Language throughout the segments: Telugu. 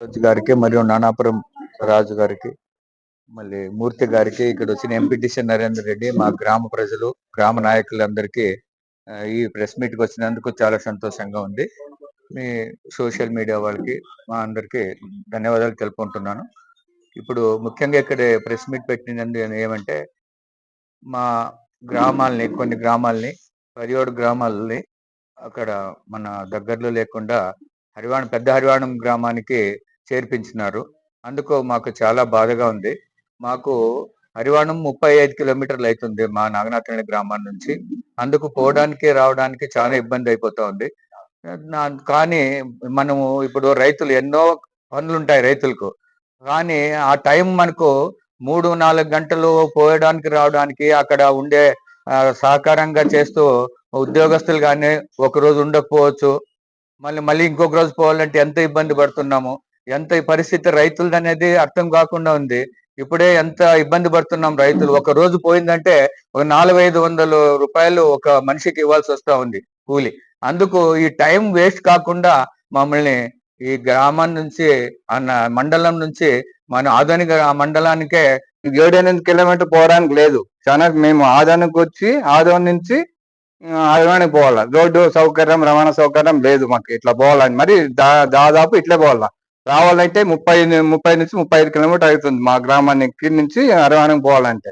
రాజు గారికి మరియు నానాపురం రాజు గారికి మళ్ళీ మూర్తి గారికి ఇక్కడ వచ్చిన ఎంపీటీసీ నరేందర్ రెడ్డి మా గ్రామ ప్రజలు గ్రామ నాయకులందరికీ ఈ ప్రెస్ మీట్కి వచ్చినందుకు చాలా సంతోషంగా ఉంది. మీ సోషల్ మీడియా వాళ్ళకి మా అందరికి ధన్యవాదాలు తెలుపుకుంటున్నాను. ఇప్పుడు ముఖ్యంగా ఇక్కడ ప్రెస్ మీట్ పెట్టినందు ఏమంటే మా గ్రామాల్ని కొన్ని గ్రామాల్ని పదిహేడు గ్రామాలని అక్కడ మన దగ్గరలో లేకుండా హరివాణం పెద్ద హరివాణం గ్రామానికి చేర్పించినారు. అందుకు మాకు చాలా బాధగా ఉంది. మాకు హరివాణం ముప్పై ఐదు కిలోమీటర్లు అవుతుంది మా నాగనాథుని గ్రామం నుంచి. అందుకు పోవడానికి రావడానికి చాలా ఇబ్బంది అయిపోతా ఉంది. కానీ మనము ఇప్పుడు రైతులు ఎన్నో పనులు ఉంటాయి రైతులకు. కానీ ఆ టైం మనకు మూడు నాలుగు గంటలు పోయడానికి రావడానికి అక్కడ ఉండే సహకారంగా చేస్తూ ఉద్యోగస్తులు కానీ ఒక రోజు ఉండకపోవచ్చు. మళ్ళీ మళ్ళీ ఇంకొక రోజు పోవాలంటే ఎంత ఇబ్బంది పడుతున్నాము? ఎంత ఈ పరిస్థితి రైతులది అనేది అర్థం కాకుండా ఉంది. ఇప్పుడే ఎంత ఇబ్బంది పడుతున్నాం రైతులు. ఒక రోజు పోయిందంటే ఒక నాలుగు ఐదు వందల రూపాయలు ఒక మనిషికి ఇవ్వాల్సి వస్తా ఉంది కూలి. అందుకు ఈ టైం వేస్ట్ కాకుండా మమ్మల్ని ఈ గ్రామం నుంచి అన్న మండలం నుంచి మన ఆధునిక మండలానికే ఏడు ఎనిమిది కిలోమీటర్ పోవడానికి లేదు. చాలా మేము ఆదానికి వచ్చి ఆదాం నుంచి ఆదాయానికి పోవాలా. రోడ్డు సౌకర్యం రవాణా సౌకర్యం లేదు మాకు ఇట్లా పోవాలని. మరి దా- దాదాపు ఇట్లే పోవాలా. రావాలంటే ముప్పై ముప్పై నుంచి ముప్పై ఐదు కిలోమీటర్ అవుతుంది మా గ్రామానికి నుంచి అరవానికి పోవాలంటే.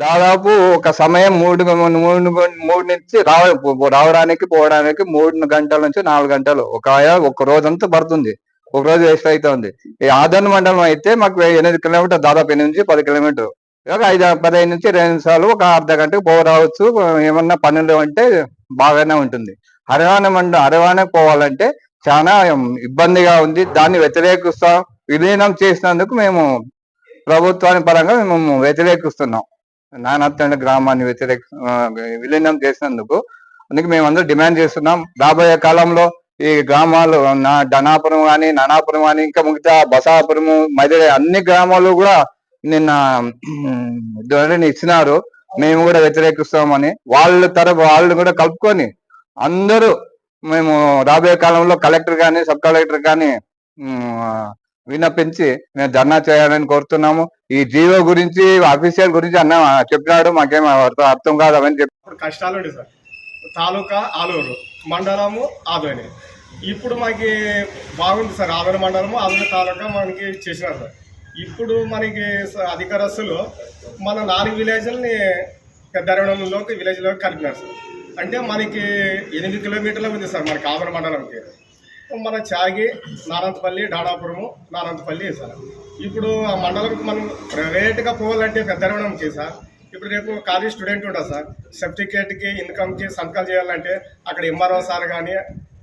దాదాపు ఒక సమయం మూడు మూడు మూడు నుంచి రావ రావడానికి పోవడానికి మూడు గంటల నుంచి నాలుగు గంటలు. ఒక ఒక రోజంతా పడుతుంది. ఒక రోజు వేస్ట్ అవుతుంది ఈ ఆదరణ మండలం అయితే మాకు ఎనిమిది కిలోమీటర్ దాదాపు ఎనిమిది నుంచి పది కిలోమీటర్. ఒక ఐదు పదిహేను నుంచి రెండు నిమిషాలు ఒక అర్ధ గంటకు పోవ రావచ్చు. ఏమన్నా పనులు అంటే బాగానే ఉంటుంది. అరవాణ మండలం హరియాణకు పోవాలంటే చాలా ఇబ్బందిగా ఉంది. దాన్ని వ్యతిరేకిస్తాం విలీనం చేసినందుకు మేము ప్రభుత్వాన్ని పరంగా మేము వ్యతిరేకిస్తున్నాం. నానత్తండ గ్రామాన్ని వ్యతిరేక విలీనం చేసినందుకు. అందుకే మేము అందరూ డిమాండ్ చేస్తున్నాం. రాబోయే కాలంలో ఈ గ్రామాలు నా ధనాపురం కానీ నానాపురం కానీ ఇంకా మిగతా బసాపురము మదిరే అన్ని గ్రామాలు కూడా నిన్న ఉమ్, ఇచ్చినారు. మేము కూడా వ్యతిరేకిస్తామని వాళ్ళ తరపు వాళ్ళు కూడా కలుపుకొని అందరూ మేము రాబోయే కాలంలో కలెక్టర్ కానీ సబ్ కలెక్టర్ కానీ విన్నపించి మేము ధర్నా చేయాలని కోరుతున్నాము. ఈ జీవో గురించి అఫీషియల్ గురించి అన్న చెప్పినాడు మాకేం అర్థం అర్థం కాదు అవన్నీ చెప్పి కష్టాలు సార్. తాలూకా ఆలూరు మండలము ఆదోని. ఇప్పుడు మనకి బాగుంది సార్ ఆదోని మండలము ఆదోని తాలూకా మనకి చేసినారు సార్. ఇప్పుడు మనకి అధికారస్తులు మన నాలుగు విలేజ్లని పెద్దరణంలోకి విలేజ్లోకి కలిపినారు సార్. అంటే మనకి ఎనిమిది కిలోమీటర్ల ఉంది సార్ మన కాపర మండలంకి. మన చాగి నారంతపల్లి డాడాపురము నారంతపల్లి సార్. ఇప్పుడు ఆ మండలంకి మనం ప్రైవేట్గా పోవాలంటే పెద్దరణంకి సార్. ఇప్పుడు రేపు కాలేజ్ స్టూడెంట్ ఉంటా సార్. సర్టిఫికేట్కి ఇన్కమ్కి సంతకాలు చేయాలంటే అక్కడ ఎంఆర్ఓ సార్ కానీ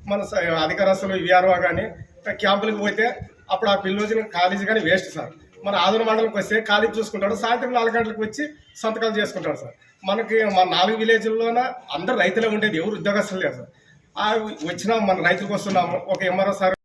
మన స- అధికారస్తులు విఆర్ఓ కానీ క్యాంపులకు పోతే అప్పుడు ఆ పిల్లలు కాలేజీ కానీ వేస్ట్ సార్. మన ఆదరణ మండలంకి వస్తే ఖాళీ చూసుకుంటాడు సాయంత్రం నాలుగు గంటలకు వచ్చి సంతకాలు చేసుకుంటాడు సార్. మనకి మన నాలుగు విలేజ్లోన అందరు రైతులే ఉండేది ఎవరు ఉద్యోగస్తులు లేదు సార్. వచ్చినా మన రైతులకు వస్తున్నాము ఒక ఎంఆర్ఓ సార్